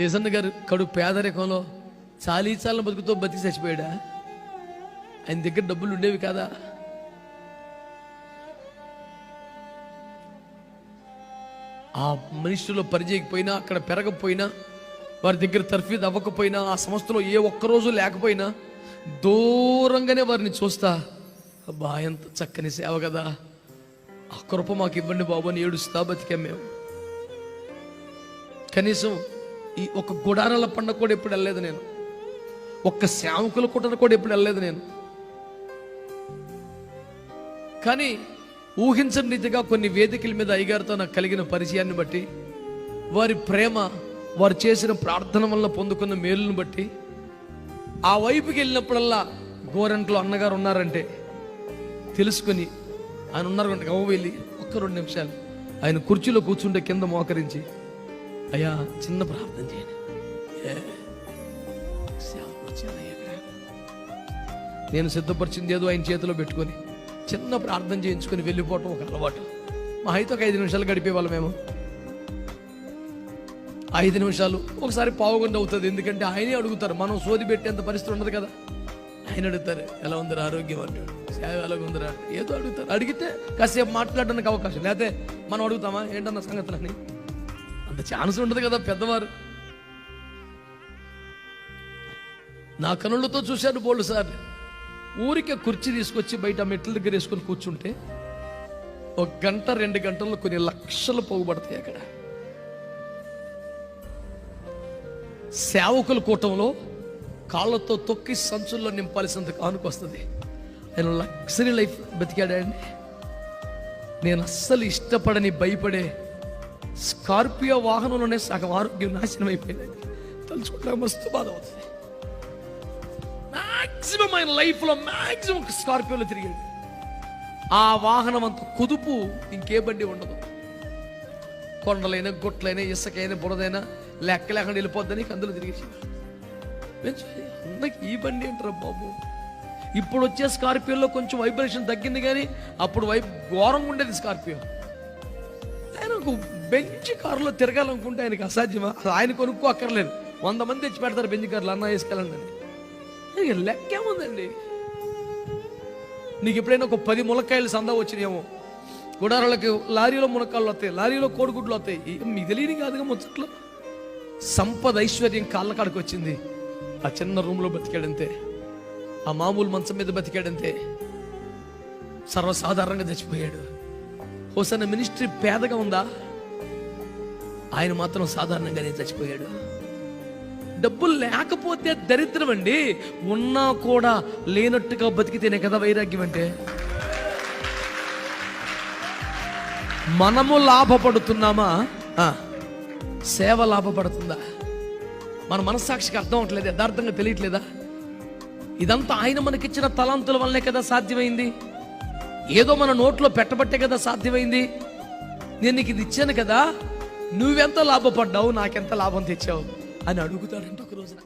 యజన్న గారు కడు పేదరికంలో చాలీ చాలని బతుకుతో బతికి చచ్చిపోయాడా? ఆయన దగ్గర డబ్బులు ఉండేవి కదా? ఆ మనిషిలో పరిచయకపోయినా అక్కడ పెరగకపోయినా వారి దగ్గర తర్ఫీదు అవ్వకపోయినా ఆ సంస్థలో ఏ ఒక్కరోజు లేకపోయినా దూరంగానే వారిని చూస్తా అబ్బా ఎంత చక్కని సేవ కదా. ఆ కృప మాకు ఇవ్వండి బాబు అని ఏడుస్తా బతికాం మేము. కనీసం ఈ ఒక గుడారాల పండగ కూడా ఎప్పుడు వెళ్ళలేదు నేను. ఒక్క శాముకుల కుట్ర కూడా ఎప్పుడు వెళ్ళలేదు నేను. కానీ ఊహించని రీతిగా కొన్ని వేదికల మీద అయ్యగారితో నాకు కలిగిన పరిచయాన్ని బట్టి వారి ప్రేమ వారు చేసిన ప్రార్థన వల్ల పొందుకున్న మేలును బట్టి ఆ వైపుకి వెళ్ళినప్పుడల్లా గోరంట్లో అన్నగారు ఉన్నారంటే తెలుసుకొని ఆయన ఉన్నారు గవ్వ వెళ్ళి ఒక్క రెండు నిమిషాలు. ఆయన కుర్చీలో కూర్చుంటే కింద మోకరించి అయ్యా చిన్న ప్రార్థన చేయండి. ఏ, నేను సిద్ధపరిచింది ఏదో ఆయన చేతిలో పెట్టుకొని చిన్న ప్రార్థన చేయించుకొని వెళ్ళిపోవటం ఒక అలవాటు. మా అయితే ఒక ఐదు నిమిషాలు గడిపేవాళ్ళం మేము. ఐదు నిమిషాలు ఒకసారి పావుగంట అవుతుంది ఎందుకంటే ఆయనే అడుగుతారు మనం సోది పెట్టేంత పరిస్థితి ఉండదు కదా. ఆయన అడుగుతారు ఎలా ఉందిరా ఆరోగ్యం? అంటాడు. సేవ ఎలా ఉందిరా? ఏదో అడుగుతారు. అడిగితే కాసేపు మాట్లాడడానికి అవకాశం లేకపోతే మనం అడుగుతామా? ఏంటన్న సంగతులని అంత ఛాన్స్ ఉండదు కదా పెద్దవారు. నా కనులతో చూశాను బోళ్ళు సార్. ఊరికే కుర్చీ తీసుకొచ్చి బయట మెట్ల దగ్గర వేసుకొని కూర్చుంటే ఒక గంట రెండు గంటల్లో కొన్ని లక్షలు పోగుబడతాయి అక్కడ. సేవకుల కూటంలో కాళ్ళతో తొక్కి సంచుల్లో నింపాల్సినంత కానుకొస్తుంది ఆయన లగ్జరీ లైఫ్ బతికాడండి నేను అస్సలు ఇష్టపడని భయపడే స్కార్పియో వాహనంలోనే సగం ఆరోగ్యం నాశనం అయిపోయింది. తలుచుకుంటే మస్తు బాధ అవుతుంది. మ్యాక్సిమం ఆయన లైఫ్లో మ్యాక్సిమం స్కార్పియోలో తిరిగాడు ఆ వాహనం అంత కుదుపు ఇంకే బండి ఉండదు. కొండలైనా గుట్లైనా ఇసుకైనా బురదైనా లెక్క లేకుండా వెళ్ళిపోద్దని అందులో తిరిగేసి అందరికి ఈ బండి అంటారు బాబు? ఇప్పుడు వచ్చే స్కార్పియోలో కొంచెం వైబ్రేషన్ తగ్గింది కానీ అప్పుడు వైబ్ ఘోరంగా ఉండేది స్కార్పియో. ఆయన ఒక బెంచ్ కారులో తిరగాలనుకుంటే ఆయనకి అసాధ్యమా? ఆయన కొనుక్కో అక్కర్లేదు. వంద మంది తెచ్చి పెడతారు బెంచ్ కార్లు అన్న వేసుకెళ్ళండి లెక్క ఏముందండి? నీకు ఎప్పుడైనా ఒక పది ములక్కాయలు సందా వచ్చినాయేమో? గుడారాలకి లారీలో మునక్కాళ్ళు వస్తాయి లారీలో కోడిగుడ్లు వస్తాయి. ఈ- మీకు తెలియని కాదుగా ముచ్చట్లో? సంపద ఐశ్వర్యం కాళ్ళ కాడికి వచ్చింది. ఆ చిన్న రూమ్లో బతికాడంతే. ఆ మామూలు మంచం మీద బతికాడంతే. సర్వసాధారణంగా చచ్చిపోయాడు. హోసన్న మినిస్ట్రీ పేదగా ఉందా? ఆయన మాత్రం సాధారణంగానే చచ్చిపోయాడు. డబ్బులు లేకపోతే దరిద్రం అండి. ఉన్నా కూడా లేనట్టుగా బతికితేనే కదా వైరాగ్యం అంటే? మనము లాభపడుతున్నామా? సేవ లాభపడుతుందా? మన మనస్సాక్షికి అర్థం అవట్లేదు? యథార్థంగా తెలియట్లేదా? ఇదంతా ఆయన మనకిచ్చిన తలాంతుల వల్లే కదా సాధ్యమైంది. ఏదో మన నోట్లో పెట్టబట్టే కదా సాధ్యమైంది. నేను నీకు ఇది ఇచ్చాను కదా నువ్వెంత లాభపడ్డావు నాకెంత లాభం తెచ్చావు అని అడుగుతాడంట ఒక రోజున